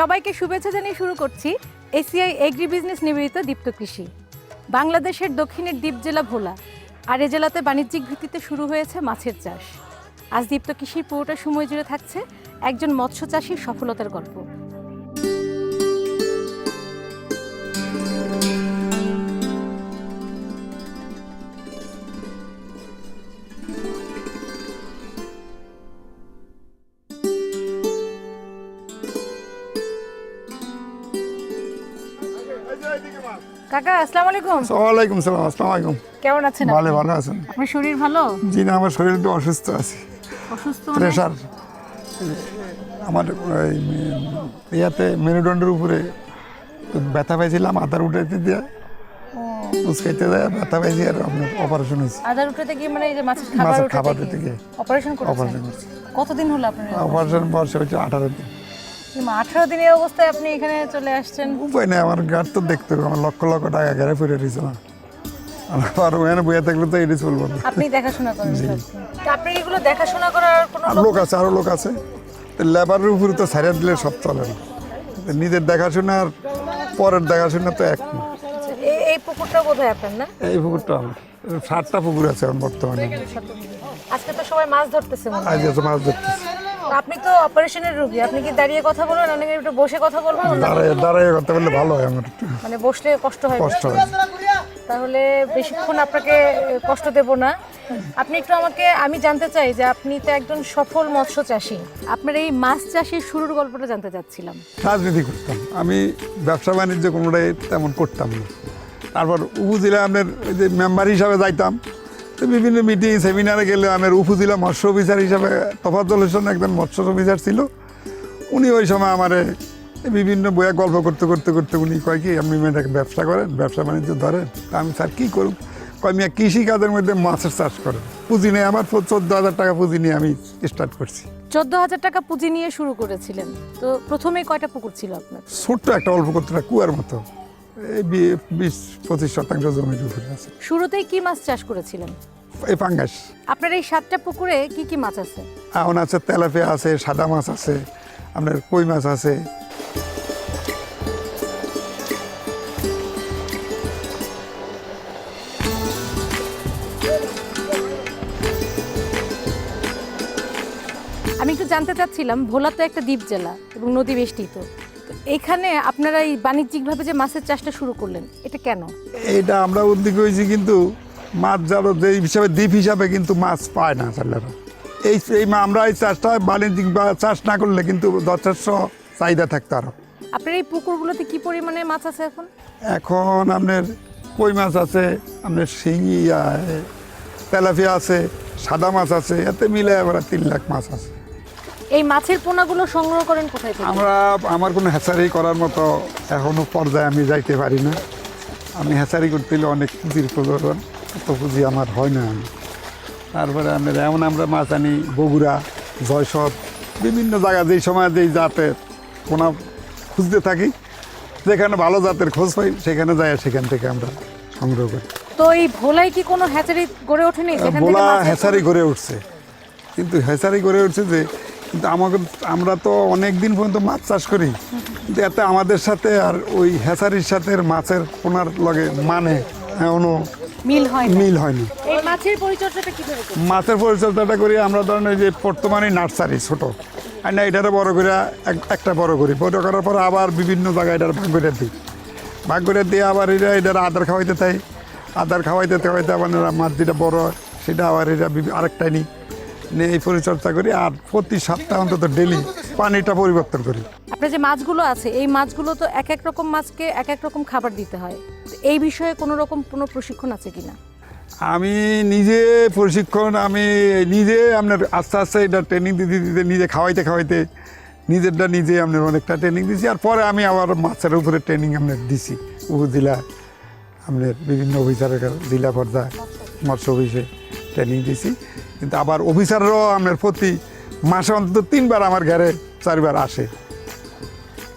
সবাইকে শুভেচ্ছা জানিয়ে শুরু করছি এসিআই এগ্রি বিজনেস নিবেদিত দীপ্ত কৃষি। বাংলাদেশের দক্ষিণের দ্বীপ জেলা ভোলা, আর এ জেলাতে বাণিজ্যিক ভিত্তিতে শুরু হয়েছে মাছের চাষ। আজ দীপ্ত কৃষির পুরোটা সময় জুড়ে থাকছে একজন মৎস্য চাষীর সফলতার গল্প। আসসালামু আলাইকুম। ওয়ালাইকুম সালাম আসসালামু আলাইকুম। কেমন আছেন ভালো ভালো আছেন। আপনার শরীর ভালো? জি না আমার শরীর একটু অসুস্থ আছে। অসুস্থ মানে? প্রেশার। আমার ইয়াতে মেরুদণ্ডের উপরে ব্যথা পাইছিলাম আধার উঠাইতে দিয়ে। উস্কাইতে দেয় ব্যথা পাইছি আর অপারেশন হয়েছে। আধার উঠাতে গিয়ে মানে এই যে মাছের খাবার খাবার দিতে গিয়ে অপারেশন করেছেন অপারেশন করছি। কতদিন হলো আপনার অপারেশন বর্ষে হচ্ছে আঠারো দিন। আঠারো দিনের অবস্থায় আপনি এখানে চলে আসছেন? উপায় নেই আমার গাড় তো দেখতে হবে আমার লক্ষ লক্ষ টাকা ঘেরে ফিরে দিয়েছে না। আর ওখানে বইয়া থাকলে তো এটি চলবো। না আপনি দেখাশোনা করেন। তা আপনার এগুলো দেখাশোনা করার কোনো আর লোক আছে আরও লোক আছে। লেবারের উপরে তো ছাড়িয়ে দিলে সব চলে না। তো নিজের দেখাশোনা আর পরের দেখাশোনা তো এক না। এই- পুকুরটা কোথায় আপনার না? এই পুকুরটা আমার। সাতটা পুকুর আছে এখন বর্তমানে। আজকে তো সবাই মাছ ধরতেছে মনে হয়। আজ আছে মাছ ধরতেছি। তা আপনি তো অপারেশনের রোগী। আপনি কি দাঁড়িয়ে কথা বলবেন? অনেকে একটু বসে কথা বলবেন? দাঁড়ায় দাঁড়ায় করতে পারলে ভালো হয় আমার মানে বসলে কষ্ট হয়। কষ্ট হয়। তাহলে বেশিক্ষণ আপনাকে কষ্ট দেব না। আপনি একটু আমাকে আমি জানতে চাই যে আপনি তো একজন সফল মৎস্য চাষী। আপনার এই মাছ চাষের শুরুর গল্পটা জানতে চাচ্ছিলাম। রাজনীতি করতাম। আমি ব্যবসা বাণিজ্য কোনোটাই তেমন করতাম না। তারপর উপজেলা আপনার ওই যে মেম্বার হিসাবে যাইতাম তো বিভিন্ন মিটিং সেমিনারে গেলে আমার উপজেলা মৎস্য অফিসার হিসাবে তফাজ্জল হোসেন একজন মৎস্য অফিসার ছিল। উনি ওই সময় আমারে বিভিন্ন বইয়া গল্প করতে করতে করতে উনি কয় কি আপনি মেয়েটাকে ব্যবসা করেন ব্যবসা বাণিজ্য ধরেন। তা আমি স্যার কী করুক? কয় মিয়া কৃষি কাজের মধ্যে মাছের চাষ করেন। পুঁজি নেই আমার চোদ্দ হাজার টাকা পুঁজি নিয়ে আমি স্টার্ট করছি। চোদ্দ হাজার টাকা পুঁজি নিয়ে শুরু করেছিলেন। তো প্রথমে কয়টা পুকুর ছিল আপনার? ছোট্ট একটা অল্প করতে কুয়ার মতো। বিশ পঁচিশ শতাংশ জমির উপরে আছে। শুরুতেই কি মাছ চাষ করেছিলেন? এই পাঙ্গাস আপনার এই সাতটা পুকুরে কি কি মাছ আছে? এখন আছে তেলাপিয়া আছে সাদা মাছ আছে আপনার কই মাছ আছে। আমি একটু জানতে চাচ্ছিলাম ভোলা তো একটা দ্বীপ জেলা এবং নদী বেষ্টিত। এখানে আপনারা এই বাণিজ্যিকভাবে যে মাছের চাষটা শুরু করলেন এটা কেন? এটা আমরা উদ্যোগ হয়েছি কিন্তু মাছ যারা যে হিসাবে দ্বীপ হিসাবে কিন্তু মাছ পায় না ছেলেরা এই এই আমরা এই চাষটা বাণিজ্যিক বা চাষ না করলে কিন্তু যথেষ্ট চাহিদা থাকতো আরও আপনার এই পুকুরগুলোতে কি পরিমাণে মাছ আছে এখন? এখন আপনার কই মাছ আছে আপনার শিঙি তেলাপিয়া আছে সাদা মাছ আছে এতে মিলে আবার তিন লাখ মাছ আছে। এই মাছের পোনাগুলো সংগ্রহ করেন কোথায় থেকে? আমরা আমার কোনো হ্যাচারি করার মতো এখনও পর্যায়ে আমি যাইতে পারি না। আমি হ্যাচারি করতে হলে অনেক পুঁজির প্রয়োজন এত পুঁজি আমার হয় না। আমি তারপরে আমরা এমন আমরা মাছ আনি বগুড়া জয়সর বিভিন্ন জায়গা যেই সময় যেই জাতের পোনা খুঁজতে থাকি যেখানে ভালো জাতের খোঁজ পাই সেখানে যাই সেখান থেকে আমরা সংগ্রহ করি। তো এই ভোলায় কি কোনো হ্যাচারি গড়ে ওঠেনি? মাছের হ্যাচারি করে উঠছে। কিন্তু হ্যাচারি গড়ে উঠছে যে কিন্তু আমাকে আমরা তো অনেক দিন পর্যন্ত মাছ চাষ করি। কিন্তু এতে আমাদের সাথে আর ওই হ্যাচারির সাথে মাছের পোনার লগে মানে এখনও মিল হয় মিল হয়নি মাছের পরিচর্যাটা কীভাবে মাছের পরিচর্যাটা করি আমরা ধরেন ওই যে বর্তমানে নার্সারি ছোট। আর না এটারে বড় করে এক- একটা বড় করি। বড় করার পর আবার বিভিন্ন জায়গায় এটার ভাগ করে দিই। ভাগ করে দিয়ে আবার এটা এটার আদার খাওয়াইতে তাই আদার খাওয়াইতে খাওয়াইতে আবার মাছ যেটা বড় হয় সেটা আবার এটা বিভি- আরেকটা নিই। এই পরিচর্যা করি আর প্রতি সপ্তাহ অন্তত ডেলি পানিটা পরিবর্তন করি। আপনার যে মাছগুলো আছে এই মাছগুলো তো এক এক রকম মাছকে এক এক রকম খাবার দিতে হয়। এই বিষয়ে কোনো রকম কোনো প্রশিক্ষণ আছে কিনা আমি নিজে প্রশিক্ষণ আমি নিজে আপনার আস্তে আস্তে এটা ট্রেনিং দিতে দিতে নিজে খাওয়াইতে খাওয়াইতে নিজেরটা নিজে আপনার অনেকটা ট্রেনিং দিছি আর পরে আমি আবার মাছের উপরে ট্রেনিং আপনার দিছি। উপজেলা আপনার বিভিন্ন অফিসারের জেলা পর্যায়ে মৎস্য অফিসে। ট্রেনিং দিছি। কিন্তু আবার অফিসাররাও আমার প্রতি মাসে অন্তত তিনবার আমার ঘরে চারবার আসে।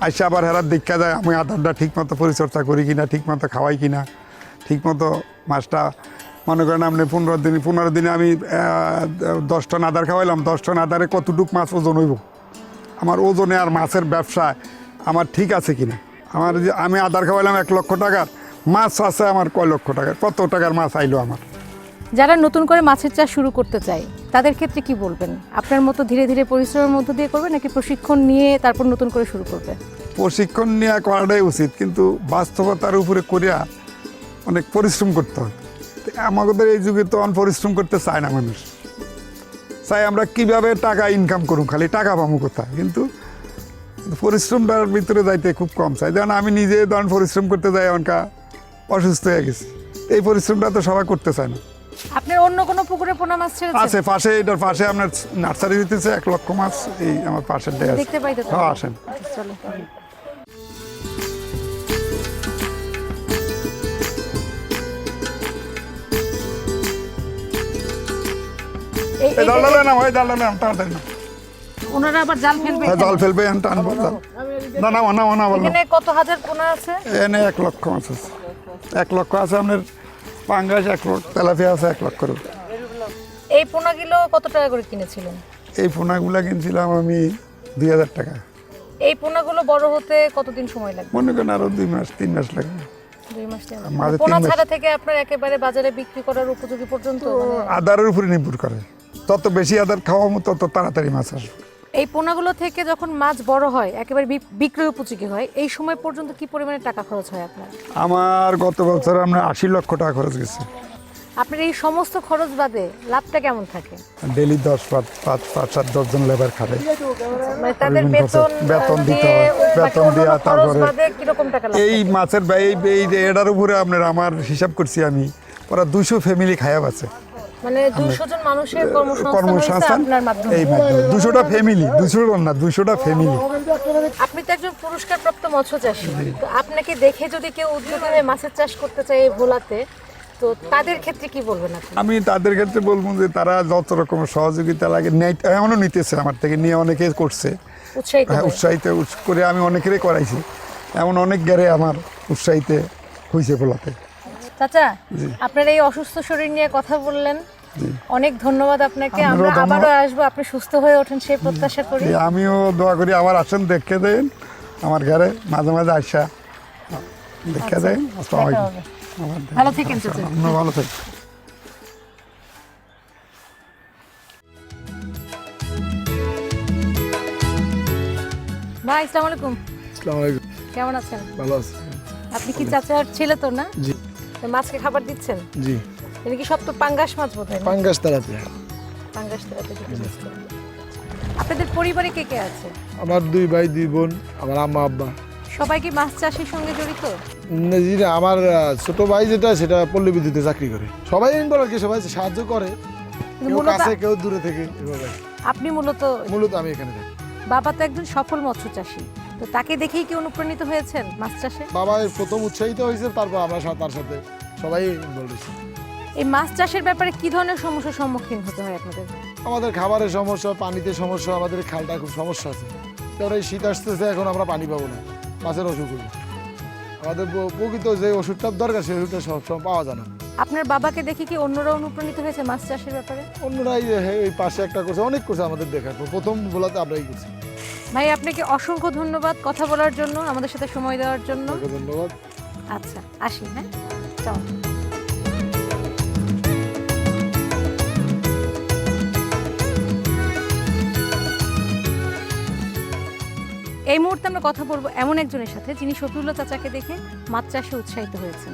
আইসা আবার হেরার দেখা যায় আমি আধারটা ঠিকমতো পরিচর্যা করি কিনা, ঠিকমতো খাওয়াই কিনা, ঠিকমতো মাছটা, মনে করেন আপনি পনেরো দিন, পনেরো দিনে আমি দশ টন আদার খাওয়াইলাম, দশ টন আদারে কতটুক মাছ ওজন হইব? আমার ওজনে আর মাছের ব্যবসায় আমার ঠিক আছে কিনা? আমার আমি আদার খাওয়াইলাম এক লক্ষ টাকার, মাছ আছে আমার কয় লক্ষ টাকার, কত টাকার মাছ আইলো আমার? যারা নতুন করে মাছের চাষ শুরু করতে চায়, তাদের ক্ষেত্রে কি বলবেন? আপনার মতো ধীরে ধীরে পরিশ্রমের মধ্য দিয়ে করবে নাকি প্রশিক্ষণ নিয়ে তারপর নতুন করে শুরু করবে? প্রশিক্ষণ নেওয়া করাটাই উচিত, কিন্তু বাস্তবতার উপরে করিয়া অনেক পরিশ্রম করতে তো আমাদের এই যুগে তো অনেক পরিশ্রম করতে চায় না মানুষ। চাই আমরা কীভাবে টাকা ইনকাম করুন খালি টাকা পাবো কোথায়? কিন্তু পরিশ্রমটার ভিতরে যাইতে খুব কম চাই। যেমন আমি নিজে ধরেন পরিশ্রম করতে যাই, এমনকা অসুস্থ হয়ে গেছি। এই পরিশ্রমটা তো সবাই করতে চায় না। আপনার অন্য কোনো পুকুরে পোনা মাছ ছেড়েছে? আছে পাশে এটার পাশে আপনার নার্সারি দিতেছে এক লক্ষ মাছ এই আমার পাশের ডে দেখতে পাই তো হ্যাঁ আসেন। চলো। ওনারা আবার জাল ফেলবে হ্যাঁ, জল ফেলবে এখন টানবো না না না না কত হাজার পোনা আছে? এনে এক লক্ষ মাছ আছে। এক লক্ষ আছে আপনার পাঙ্গাস এক তেলাপিয়া আছে এক লক্ষ এই পোনাগুলো কত টাকা করে কিনেছিলেন? এই পোনাগুলা কিনছিলাম আমি দুই হাজার টাকা। এই পোনাগুলো বড় হতে কতদিন সময় লাগবে? মনে করেন আরও দুই মাস তিন মাস লাগবে। দুই মাস পোনা ছাড়া থেকে আপনার একেবারে বাজারে বিক্রি করার উপযোগী পর্যন্ত মানে- আদারের উপরে নির্ভর করে। তত বেশি আদার খাওয়াবো তত তাড়াতাড়ি মাছ আসবে। এই পোনাগুলো থেকে যখন মাছ বড় হয় একেবারে বিক্রয় উপযোগী হয় এই সময় পর্যন্ত কি পরিমাণে টাকা খরচ হয় আপনার? আমার গত বছর আমরা আশি লক্ষ টাকা খরচ গেছে। আপনার এই সমস্ত খরচ বাদে লাভটা কেমন থাকে? ডেলি দশ পাঁচ পাঁচ পাঁচ সাত দশজন লেবার খাবে। মানে তাদের বেতন দিতে হয়, বেতন খরচ তারপরে- এই মাছের এই এটার উপরে আপনার আমার হিসাব করছি আমি ওরা দুশো ফ্যামিলি খায়াব আছে মানে জন মানুষের কর্মসংস্থান এই মাধ্যমে। ফ্যামিলি না আপনি তো একজন পুরস্কারপ্রাপ্ত মৎস্য চাষী তো আপনাকে দেখে যদি কেউ উদ্যোগী হয়ে মাছের চাষ করতে চায় এই ভোলাতে তো তাদের ক্ষেত্রে কি বলবেন আপনি? আমি তাদের ক্ষেত্রে বলব যে তারা যত রকমের সহযোগিতা লাগে এমনও নিতেছে আমার থেকে নিয়ে অনেকে করছে। উৎসাহিত হ্যাঁ উৎসাহিত করে আমি অনেকেরই করাইছি। এমন অনেক গেরে আমার উৎসাহিত হয়েছে বলাতে চাচা আপনার এই অসুস্থ শরীর নিয়ে কথা বললেন। অনেক ধন্যবাদ আপনাকে। আমরা। আবারও আসব আপনি সুস্থ হয়ে ওঠেন সেই প্রত্যাশা করি। আমিও দোয়া করি আবার আসেন দেখে দেন আমার ঘরে। মাঝে মাঝে আসা দেখে দেন। আলাইকুম। ভালো থেকেন চাচা। ভালো থাকবেন ভাই আসসালামু আলাইকুম। আসসালামু আলাইকুম। কেমন আছেন? ভালো আছি। আপনি কি চাচার ছেলে তো না? জি। মাছকে খাবার দিচ্ছেন? জি। এটা কি সব তো পাঙ্গাস মাছ বোধ হয় পাঙ্গাস তারাতে পাঙ্গাস দিচ্ছেন। আপনাদের পরিবারে কে কে আছে? আমার দুই ভাই দুই বোন আমার আম্মা আব্বা। সবাই কি মাছ চাষের সঙ্গে জড়িত? জি না আমার ছোট ভাই যেটা সেটা পল্লী বিদ্যুতে চাকরি করে। সবাই ইনভলভ আর কি সবাই সাহায্য করে। কেউ কাছে কেউ দূরে থেকে আপনি মূলত মূলত আমি এখানে থাকি। বাবা তো একজন সফল মৎস্য চাষী। তো তাকে দেখেই কি অনুপ্রাণিত হয়েছেন মাছ চাষে? বাবা এই প্রথম উৎসাহিত হয়েছে তারপর আমরা সা- তার সাথে সবাই হয়েছি। এই মাছ চাষের ব্যাপারে কি ধরনের সমস্যার সম্মুখীন হতে হয় আপনাদের? আমাদের খাবারের সমস্যা পানিতে সমস্যা আমাদের খালটা খুব সমস্যা আছে। কারণ এই শীত আসতেছে এখন আমরা পানি পাবো না মাছের অসুখ হবে আমাদের প- প্রকৃত যে ওষুধটার দরকার সেই ওষুধটা সবসময় পাওয়া যায় না। আপনার বাবাকে দেখে কি অন্যরা অনুপ্রাণিত হয়েছে মাছ চাষের ব্যাপারে? অন্যরা এই এই পাশে একটা করছে অনেক করছে আমাদের দেখার পর। প্রথম বলাতে আমরাই করছি। ভাই আপনাকে অসংখ্য ধন্যবাদ কথা বলার জন্য আমাদের সাথে সময় দেওয়ার জন্য। ধন্যবাদ। আচ্ছা আসি হ্যাঁ? চল। এই মুহূর্তে আমরা কথা বলব এমন একজনের সাথে যিনি শফিউল্লাহ চাচাকে দেখে মাছ চাষে উৎসাহিত হয়েছেন।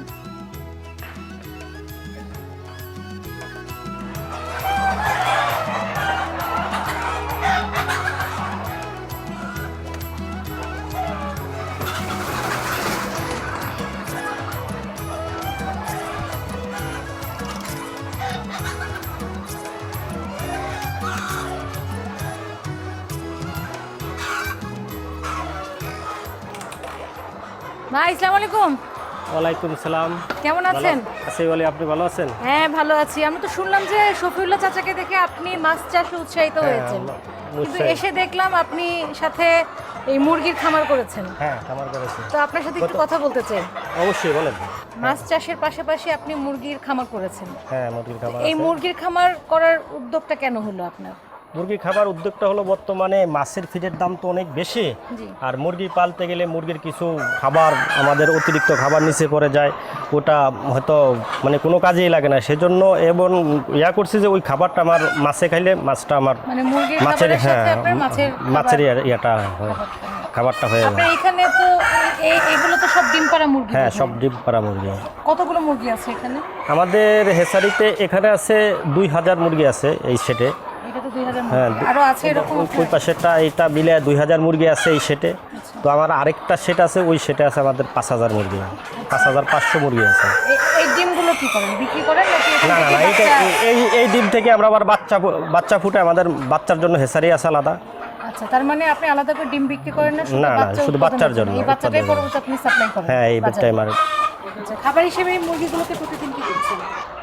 আলাইকুম। ওয়ালাইকুম সালাম। কেমন আছেন? আছি বলে আপনি ভালো আছেন? হ্যাঁ ভালো আছি। আমরা তো শুনলাম যে শফিউল্লাহ চাচাকে দেখে আপনি মাছ চাষে উৎসাহিত হয়েছেন। কিন্তু এসে দেখলাম আপনি সাথে এই মুরগির খামার করেছেন। হ্যাঁ খামার করেছি। তো আপনার সাথে একটু কথা বলতে চাই। অবশ্যই বলেন। মাছ চাষের পাশাপাশি আপনি মুরগির খামার করেছেন। হ্যাঁ মুরগির খাবার এই মুরগির খামার করার উদ্যোগটা কেন হলো আপনার? মুরগির খাবার উদ্যোগটা হলো বর্তমানে মাছের ফিডের দাম তো অনেক বেশি। আর মুরগি পালতে গেলে মুরগির কিছু খাবার আমাদের অতিরিক্ত খাবার নিচে পড়ে যায়। ওটা হয়তো মানে কোনো কাজেই লাগে না। সেজন্য এবং ইয়া করছি যে ওই খাবারটা আমার মাছে খাইলে মাছটা আমার মানে মাছের হ্যাঁ মাছের মাছের খাবার- ইয়া- ইয়েটা খাবারটা হয়ে যায়। এখানে তো এগুলো তো সব ডিম পাড়া মুরগি হ্যাঁ সব ডিম পাড়া মুরগি। কতগুলো মুরগি আছে এখানে? আমাদের হেসারিতে এখানে আছে দুই হাজার মুরগি আছে এই সেটে হ্যাঁ, ওই- পাশেরটা এটা মিলে দুই হাজার মুরগি আছে এই সেটে। তো আমার আরেকটা সেট আছে ওই সেটে আছে আমাদের পাঁচ হাজার মুরগি। পাঁচ হাজার পাঁচশো মুরগি আছে। না না বাচ্চা- এই- এই ডিম থেকে আমরা আবার বাচ্চা বাচ্চা ফুটে আমাদের বাচ্চার জন্য হেসারি আছে আলাদা। আচ্ছা তার মানে আপনি আলাদা করে ডিম বিক্রি করেন না শুধু না, শুধু বাচ্চার জন্য, এই বাচ্চাটাই উৎপাদনের পরবর্তী আপনি সাপ্লাই করেন? হ্যাঁ এই আর আচ্ছা, খাবার হিসেবে মুরগিগুলোকে প্রতিদিন কি দিচ্ছেন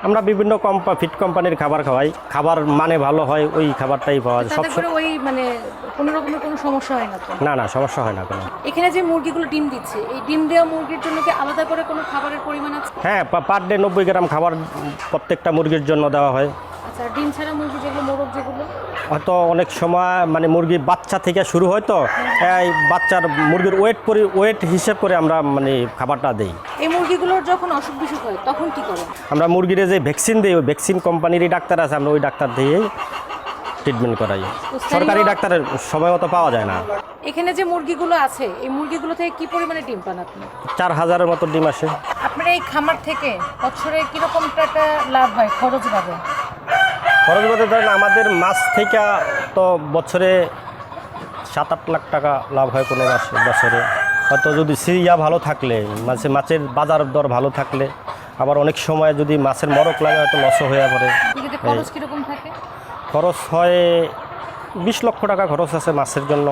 আমরা বিভিন্ন কম্পা ফিট কোম্পানির খাবার খাওয়াই। খাবার মানে ভালো হয় ওই খাবারটাই পাওয়া যায়। সব করে ওই মানে কোনো রকমের কোনো সমস্যা হয় না তো? না না সমস্যা হয় না কোনো। এখানে যে মুরগিগুলো ডিম দিচ্ছে এই ডিম দেওয়া মুরগির জন্য কি আলাদা করে কোনো খাবারের পরিমাণ আছে? হ্যাঁ পার ডে নব্বই গ্রাম খাবার প্রত্যেকটা মুরগির জন্য দেওয়া হয়। আচ্ছা ডিম ছাড়া মুরগি যেগুলো মোরগ যেগুলো হয়তো অনেক সময় মানে মুরগি বাচ্চা থেকে শুরু হয় তো এই বাচ্চার মুরগির ওয়েট পরি ওয়েট হিসেব করে আমরা মানে খাবারটা দিই। এই মুরগিগুলোর যখন অসুখ বিসুখ হয় তখন কি করেন? আমরা মুরগির যে ভ্যাকসিন দিই ওই ভ্যাকসিন কোম্পানিরই ডাক্তার আছে আমরা ওই ডাক্তার দিয়েই ট্রিটমেন্ট করাই। সরকারি ডাক্তারের সময় মতো পাওয়া যায় না। এখানে যে মুরগিগুলো আছে এই মুরগিগুলো থেকে কি পরিমাণে ডিম পান আপনি? চার হাজারের মতো ডিম আসে। আপনার এই খামার থেকে বছরে কীরকম টাকা লাভ হয় খরচ পাবে খরচ বলতে ধরেন আমাদের মাছ থেকে তো বছরে সাত আট লাখ টাকা লাভ হয় কোনো মাসে বছরে। হয়তো যদি সিরিয়া ভালো থাকলে মাছে মাছের বাজার দর ভালো থাকলে আবার অনেক সময় যদি মাছের মরক লাগে হয়তো লসও হয়ে পড়ে খরচ হয় বিশ লক্ষ টাকা খরচ আছে মাছের জন্য।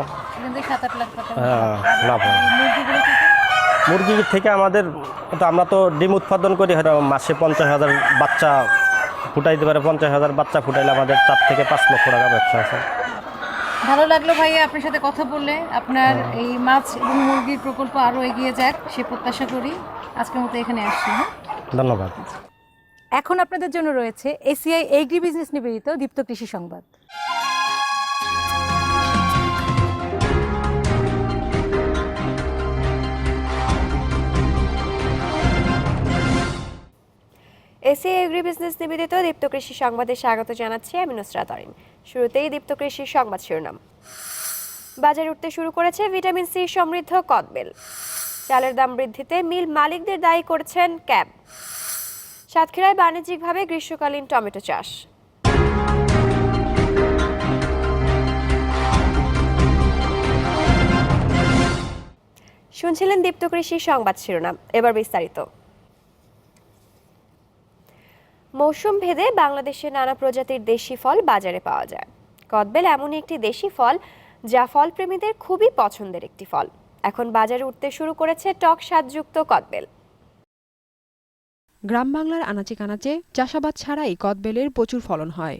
হ্যাঁ, লাভ হয়। মুরগি থেকে আমাদের তো আমরা তো ডিম উৎপাদন করি হয়তো মাসে পঞ্চাশ হাজার বাচ্চা ফুটাইতে পারে পঞ্চাশ হাজার বাচ্চা ফুটাইলে আমাদের চার থেকে পাঁচ লক্ষ টাকা ব্যবসা আছে। ভালো লাগল ভাইয়া আপনার সাথে কথা বললে আপনার এই মাছ এবং মুরগির প্রকল্প আরও এগিয়ে যাক সে প্রত্যাশা করি। আজকের মতো এখানে আসছি হ্যাঁ? ধন্যবাদ। এখন আপনাদের জন্য রয়েছে এসিআই এগ্রি বিজনেস নিবেদিত দীপ্ত কৃষি সংবাদ। এসিআই এগ্রি বিজনেস নিবেদিত দীপ্ত কৃষি সংবাদে স্বাগত জানাচ্ছি আমি নুসরাত অরিন শুরুতেই দীপ্ত কৃষির সংবাদ শিরোনাম। বাজারে উঠতে শুরু করেছে ভিটামিন সি সমৃদ্ধ কদবেল। চালের দাম বৃদ্ধিতে মিল মালিকদের দায়ী করছেন ক্যাব। সাতক্ষীরায় বাণিজ্যিকভাবে গ্রীষ্মকালীন টমেটো চাষ। শুনছিলেন দীপ্ত কৃষি সংবাদ শিরোনাম। এবার বিস্তারিত। মৌসুম ভেদে বাংলাদেশে নানা প্রজাতির দেশি ফল বাজারে পাওয়া যায়। কদবেল এমনই একটি দেশি ফল, যা ফলপ্রেমীদের খুবই পছন্দের একটি ফল। এখন বাজারে উঠতে শুরু করেছে টক স্বাদযুক্ত কদবেল। গ্রাম বাংলার আনাচে কানাচে চাষাবাদ ছাড়াই কদবেলের প্রচুর ফলন হয়।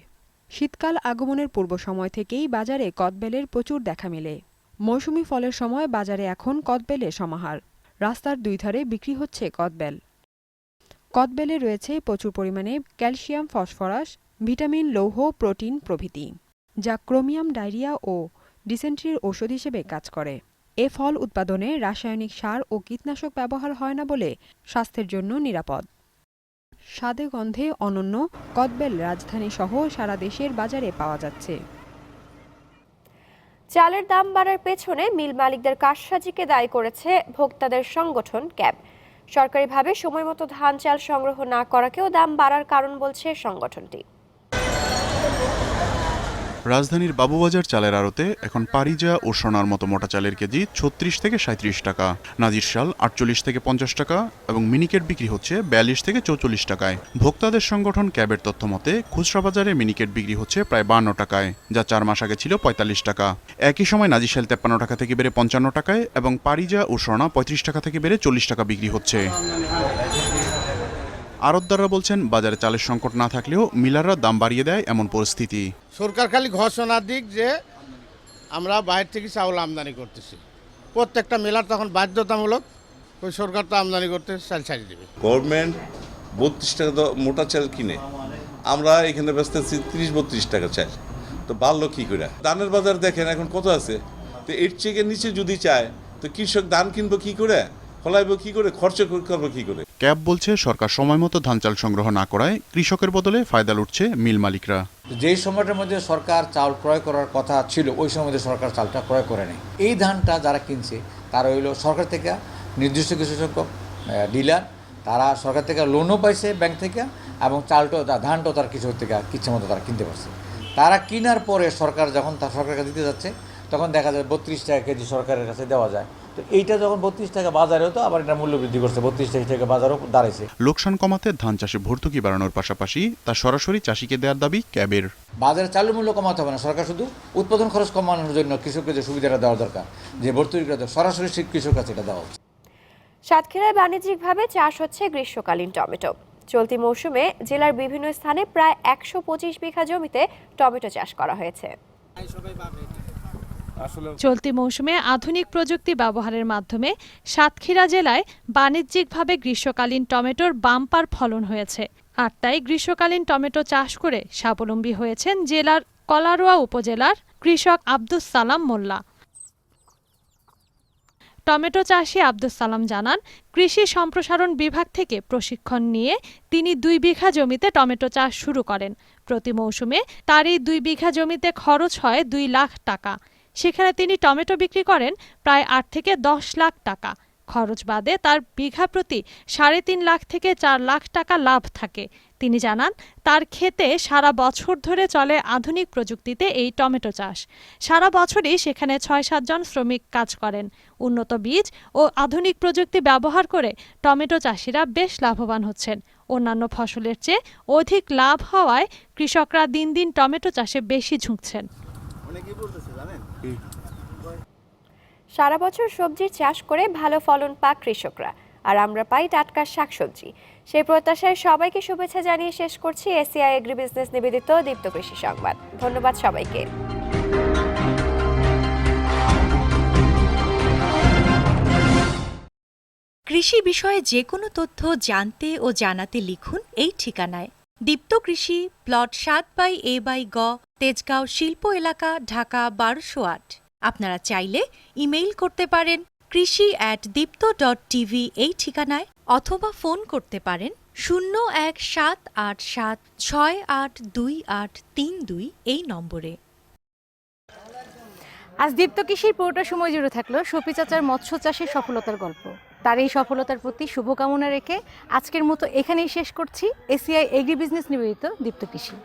শীতকাল আগমনের পূর্ব সময় থেকেই বাজারে কদবেলের প্রচুর দেখা মেলে। মৌসুমি ফলের সময় বাজারে এখন কদবেলের সমাহার। রাস্তার দুই ধারে বিক্রি হচ্ছে কদবেল। কদবেলে রয়েছে প্রচুর পরিমাণে ক্যালসিয়াম, ফসফরাস, ভিটামিন, লৌহ, প্রোটিন প্রভৃতি, যা ক্রোমিয়াম, ডায়রিয়া ও ডিসেন্ট্রির ওষুধ হিসেবে কাজ করে। এ ফল উৎপাদনে রাসায়নিক সার ও কীটনাশক ব্যবহার হয় না বলে স্বাস্থ্যের জন্য নিরাপদ। স্বাদে গন্ধে অনন্য কদবেল রাজধানী সহ সারা দেশের বাজারে পাওয়া যাচ্ছে। চালের দাম বাড়ার পেছনে মিল মালিকদের কারসাজিকে দায়ী করেছে ভোক্তাদের সংগঠন ক্যাব। সরকারিভাবে সময়মতো ধান চাল সংগ্রহ না করাকেও দাম বাড়ার কারণ বলছে সংগঠনটি। রাজধানীর বাবুবাজার চালের আড়তে এখন পারিজা ও সোনার মতো মোটা চালের কেজি ছত্রিশ থেকে সাঁত্রিশ টাকা, নাজির শাল আটচল্লিশ থেকে পঞ্চাশ টাকা এবং মিনিকেট বিক্রি হচ্ছে বিয়াল্লিশ থেকে চৌচল্লিশ টাকায়। ভোক্তাদের সংগঠন ক্যাবের তথ্য মতে, খুচরা বাজারে মিনিকেট বিক্রি হচ্ছে প্রায় বান্ন টাকায়, যা চার মাস আগে ছিল পঁয়তাল্লিশ টাকা। একই সময় নাজির শাল তেপ্পান্ন টাকা থেকে বেড়ে পঞ্চান্ন টাকায় এবং পারিজা ও সোনা পঁয়ত্রিশ টাকা থেকে বেড়ে চল্লিশ টাকা বিক্রি হচ্ছে। আড়তদাররা বলছেন বাজারে চালের সংকট না থাকলেও মিলাররা দাম বাড়িয়ে দেয় এমন পরিস্থিতি। সরকার খালি ঘোষণা দিক যে আমরা বাইরে থেকে চাউল আমদানি করতেছি। প্রত্যেকটা মেলার তখন বাধ্যতামূলক ওই সরকার তো আমদানি করতে চাল ছাড়িয়ে দেবে। গভর্নমেন্ট বত্রিশ টাকা মোটা চাল কিনে। আমরা এখানে ব্যস্ত বেচতেছি তিরিশ বত্রিশ টাকা চাল। তো বাড়লো কী করে? ধানের বাজার দেখেন এখন কত আছে? তো এর চেয়ে নিচে যদি চায় তো কৃষক ধান কিনবো কী করে? ফলাইবো কী করে খরচ করব কী করে? ক্যাব বলছে সরকার সময় মতো ধান চাল সংগ্রহ না করায় কৃষকের বদলে ফায়দা লুটছে মিল মালিকরা। যেই সময়টার মধ্যে সরকার চাল ক্রয় করার কথা ছিল ওই সময় মধ্যে সরকার চালটা ক্রয় করে নেই। এই ধানটা যারা কিনছে তারা হইল সরকার থেকে নির্দিষ্ট কিছু সংখ্যক ডিলার তারা সরকার থেকে লোনও পাইছে ব্যাংক থেকে এবং চালটাও ধানটাও তার কিছু থেকে কিচ্ছে মতো তারা কিনতে পারছে। তারা কেনার পরে সরকার যখন তার সরকারকে দিতে যাচ্ছে তখন দেখা যায় বত্রিশ টাকা কেজি সরকারের কাছে দেওয়া যায়। তো এইটা যখন বত্রিশ টাকা বাজারেও তো আবার এটা মূল্য বৃদ্ধি করছে। বত্রিশ টাকা বাজারও দাঁড়াইছে। লোকসান কমাতে ধান চাষে ভর্তুকি বাড়ানোর পাশাপাশি তা সরাসরি চাষিকে দেওয়ার দাবি ক্যাবের। বাজারে চালু মূল্য কমাতে হবে না সরকার শুধু উৎপাদন খরচ কমানোর জন্য কৃষককে যে সুবিধাটা দেওয়া দরকার যে ভর্তুকিটা সরাসরি কৃষক কাছে এটা দেওয়া উচিত। সাতক্ষীরায় বাণিজ্যিকভাবে চাষ হচ্ছে গ্রীষ্মকালীন টমেটো। চলতি মৌসুমে জেলার বিভিন্ন স্থানে প্রায় একশো পঁচিশ বিঘা জমিতে টমেটো চাষ করা হয়েছে। চলতি মৌসুমে আধুনিক প্রযুক্তি ব্যবহারের মাধ্যমে সাতক্ষীরা জেলায় বাণিজ্যিকভাবে গ্রীষ্মকালীন টমেটোর বাম্পার ফলন হয়েছে। আর তাই গ্রীষ্মকালীন টমেটো চাষ করে স্বাবলম্বী হয়েছেন জেলার কলারোয়া উপজেলার কৃষক আব্দুস সালাম মোল্লা। টমেটো চাষি আব্দুস সালাম জানান, কৃষি সম্প্রসারণ বিভাগ থেকে প্রশিক্ষণ নিয়ে তিনি দুই বিঘা জমিতে টমেটো চাষ শুরু করেন। প্রতি মৌসুমে তার এই দুই বিঘা জমিতে খরচ হয় দুই লাখ টাকা। সেখানে তিনি টমেটো বিক্রি করেন প্রায় আট থেকে দশ লাখ টাকা। খরচ বাদে তার বিঘা প্রতি সাড়ে তিন লাখ থেকে চার লাখ টাকা লাভ থাকে। তিনি জানান, তার ক্ষেতে সারা বছর ধরে চলে আধুনিক প্রযুক্তিতে এই টমেটো চাষ। সারা বছরই সেখানে ছয় সাতজন শ্রমিক কাজ করেন। উন্নত বীজ ও আধুনিক প্রযুক্তি ব্যবহার করে টমেটো চাষিরা বেশ লাভবান হচ্ছেন। অন্যান্য ফসলের চেয়ে অধিক লাভ হওয়ায় কৃষকরা দিন দিন টমেটো চাষে বেশি ঝুঁকছেন। সারা বছর সবজির চাষ করে ভালো ফলন পাক কৃষকরা, আর আমরা পাই টাটকা শাকসবজি। সেই প্রত্যাশায় সবাইকে শুভেচ্ছা জানিয়ে শেষ করছি এসিআই এগ্রি বিজনেস নিবেদিত দীপ্ত কৃষি সংবাদ। ধন্যবাদ সবাইকে। কৃষি বিষয়ে যে কোনো তথ্য জানতে ও জানাতে লিখুন এই ঠিকানায়। দীপ্ত কৃষি, প্লট সাত বাই এ বাই গ, তেজগাঁও শিল্প এলাকা, ঢাকা বারোশো আট। আপনারা চাইলে ইমেইল করতে পারেন কৃষি অ্যাট দীপ্ত ডট টিভি এই ঠিকানায় অথবা ফোন করতে পারেন শূন্য এক সাত আট সাত ছয় আট দুই আট তিন দুই এই নম্বরে। আজ দীপ্ত কৃষির পুরোটা সময় জুড়ে থাকল সপি চাচার মৎস্য চাষের সফলতার গল্প। তার এই সফলতার প্রতি শুভকামনা রেখে আজকের মতো এখানেই শেষ করছি। এসিআই এগ্রি বিজনেস নিবেদিত দীপ্ত কৃষি।